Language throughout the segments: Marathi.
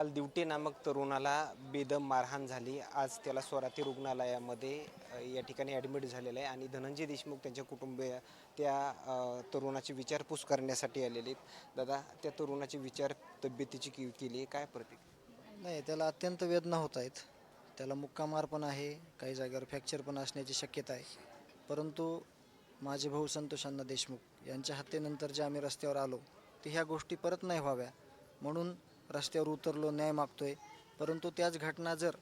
काल दिवटे नामक तरुणाला बेदम मारहाण झाली. आज त्याला स्वराती रुग्णालयामध्ये या ठिकाणी ॲडमिट झालेलं आहे आणि धनंजय देशमुख त्यांच्या कुटुंबीय त्या तरुणाची विचारपूस करण्यासाठी आलेले आहेत. दादा त्या तरुणाची विचार तब्येतीची की केली आहे. काय प्रतीक नाही त्याला अत्यंत वेदना होत आहेत. त्याला मुक्कामार पण आहे काही जागेवर फ्रॅक्चर पण असण्याची शक्यता आहे. परंतु माझे भाऊ संतोष अण्णा देशमुख यांच्या हत्येनंतर जे आम्ही रस्त्यावर आलो ते ह्या गोष्टी परत नाही व्हाव्या. म्हणून रस्त्यावर उतरलो न्याय मागतोय. परंतु त्याच घटना जर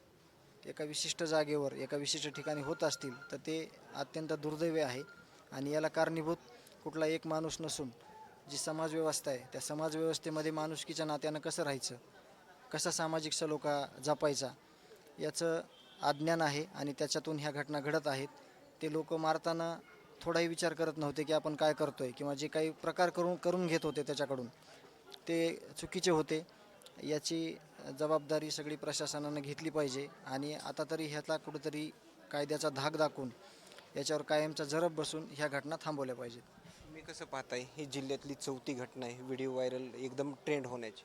एका विशिष्ट जागेवर एका विशिष्ट ठिकाणी होत असतील तर ते अत्यंत दुर्दैवी आहे. आणि याला कारणीभूत कुठला एक माणूस नसून जी समाजव्यवस्था आहे त्या समाजव्यवस्थेमध्ये माणुसकीच्या नात्यानं कसं राहायचं? कसा सामाजिक सलोखा जपायचा? याचं अज्ञान आहे आणि त्याच्यातून ह्या घटना घडत आहेत. ते लोक मारताना थोडाही विचार करत नव्हते की आपण काय करतोय किंवा जे काही प्रकार करून करून घेत होते त्याच्याकडून ते चुकीचे होते. याची जबाबदारी सगळी प्रशासनानं घेतली पाहिजे आणि आता तरी ह्यातला कुठेतरी कायद्याचा धाक दाखवून याच्यावर कायमचा जरब बसून ह्या घटना थांबवल्या पाहिजेत. मी कसं पाहताय? ही जिल्ह्यातली चौथी घटना आहे व्हिडिओ व्हायरल एकदम ट्रेंड होण्याची.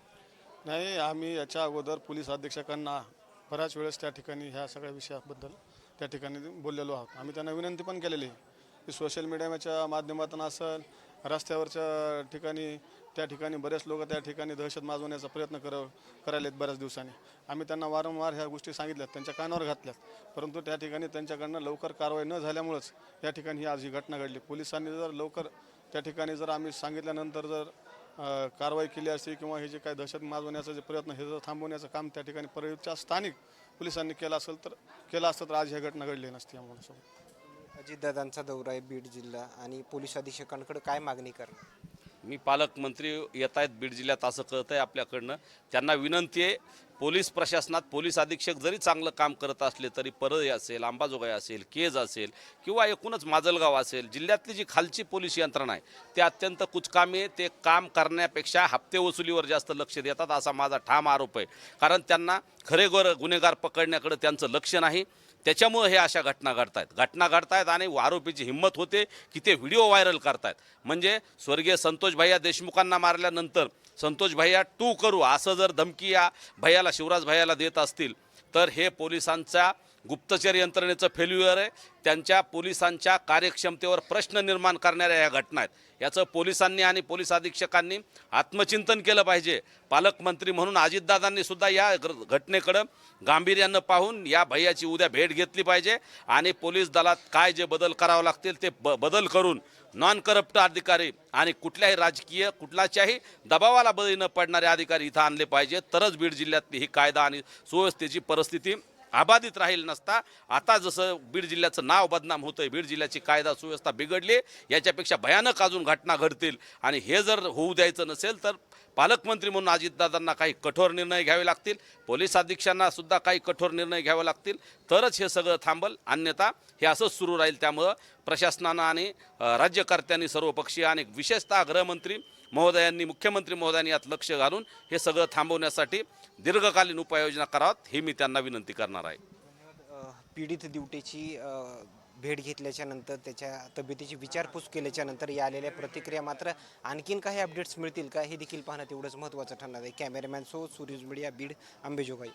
नाही आम्ही याच्या अगोदर पोलीस अधीक्षकांना बऱ्याच वेळेस त्या ठिकाणी ह्या सगळ्या विषयाबद्दल त्या ठिकाणी बोललेलो आहोत. आम्ही त्यांना विनंती पण केलेली आहे की सोशल मीडियाच्या माध्यमातून असेल रस्त्यावरच्या ठिकाणी त्या ठिकाणी बरेच लोक त्या ठिकाणी दहशत माजवण्याचा प्रयत्न कर करायलेत बऱ्याच दिवसांनी. आम्ही त्यांना वारंवार ह्या गोष्टी सांगितल्यात त्यांच्या कानावर घातल्यात. परंतु त्या ठिकाणी त्यांच्याकडनं लवकर कारवाई न झाल्यामुळंच या ठिकाणी ही आज ही घटना घडली. पोलिसांनी जर लवकर त्या ठिकाणी जर आम्ही सांगितल्यानंतर जर कारवाई केली असती किंवा हे जे काही दहशत माजवण्याचा जे प्रयत्न हे जर थांबवण्याचं काम त्या ठिकाणी परळीच्या स्थानिक पोलिसांनी केलं असेल तर केलं असतं तर आज ह्या घटना घडली नसती आम्हाला. सोबत अजितदादांचा दौरा आहे बीड जिल्हा आणि पोलीस अधीक्षकांकडे काय मागणी करणार? मी पालकमंत्री येत आहेत बीड जिल्ह्यात असं कळत आहे आपल्याकडनं. त्यांना विनंती आहे पोलीस प्रशासनात पोलीस अधीक्षक जरी चांगलं काम करत असले तरी परळी असेल अंबाजोगाई असेल केज असेल किंवा एकूणच माजलगाव असेल जिल्ह्यातली जी खालची पोलीस यंत्रणा आहे ते अत्यंत कुचकामी ते काम करण्यापेक्षा हप्ते वसुलीवर जास्त लक्ष देतात असा माझा ठाम आरोप आहे. कारण त्यांना खरेखुर गुन्हेगार पकडण्याकडे त्यांचं लक्ष नाही. त्याच्यामुळं हे अशा घटना घडतायत. घटना घडतायत आणि आरोपीची हिंमत होते की ते व्हिडिओ व्हायरल करतायत. म्हणजे स्वर्गीय संतोष भैया देशमुखांना मारल्यानंतर संतोष भैया टू करू. असं जर धमकी या भैयाला शिवराज भैयाला देत असतील तर हे पोलिसांचा गुप्तचर यंत्रणेचं फेल्युअर आहे. त्यांच्या पोलिसांच्या कार्यक्षमतेवर प्रश्न निर्माण करणाऱ्या या घटना आहेत. याचं पोलिसांनी आणि पोलीस अधीक्षकांनी आत्मचिंतन केलं पाहिजे. पालकमंत्री म्हणून अजितदादांनी सुद्धा या ग्र- घटनेकडं गांभीर्यानं पाहून या भैयाची उद्या भेट घेतली पाहिजे. आणि पोलीस दलात काय जे बदल करावं लागतील ते ब बदल करून नॉन करप्ट अधिकारी आणि कुठल्याही राजकीय कुठल्याच्याही दबावाला बळी न पडणारे अधिकारी इथं आणले पाहिजे तरच बीड जिल्ह्यातली ही कायदा आणि सुव्यवस्थेची परिस्थिती अबाधित राहील नसता. आता जसं बीड जिल्ह्याचं नाव बदनाम होतंय बीड जिल्ह्याची कायदा सुव्यवस्था बिघडली याच्यापेक्षा भयानक अजून घटना घडतील. आणि हे जर होऊ द्यायचं नसेल तर पालकमंत्री म्हणून अजितदादांना काही कठोर निर्णय घ्यावे लागतील पोलीस अधीक्षकांना सुद्धा काही कठोर निर्णय घ्यावे लागतील तरच हे सगळं थांबल. अन्यथा हे असंच सुरू राहील त्यामुळं प्रशासनानं आणि राज्यकर्त्यांनी सर्वपक्षीय आणि विशेषतः गृहमंत्री महोदयांनी मुख्यमंत्री महोदयांनी यात लक्ष घालून हे सगळं थांबवण्यासाठी दीर्घकालीन उपाययोजना करावात हे मी त्यांना विनंती करणार आहे. पीडित दिवटेची भेट घेतल्याच्या नंतर त्याच्या तब्येतीची विचारपूस केल्याच्यानंतर या आलेल्या प्रतिक्रिया मात्र आणखीन काही अपडेट्स मिळतील का हे देखील पाहणं तेवढंच महत्त्वाचं ठरणार आहे. Cameraman so Suryaj media Beed Ambejogai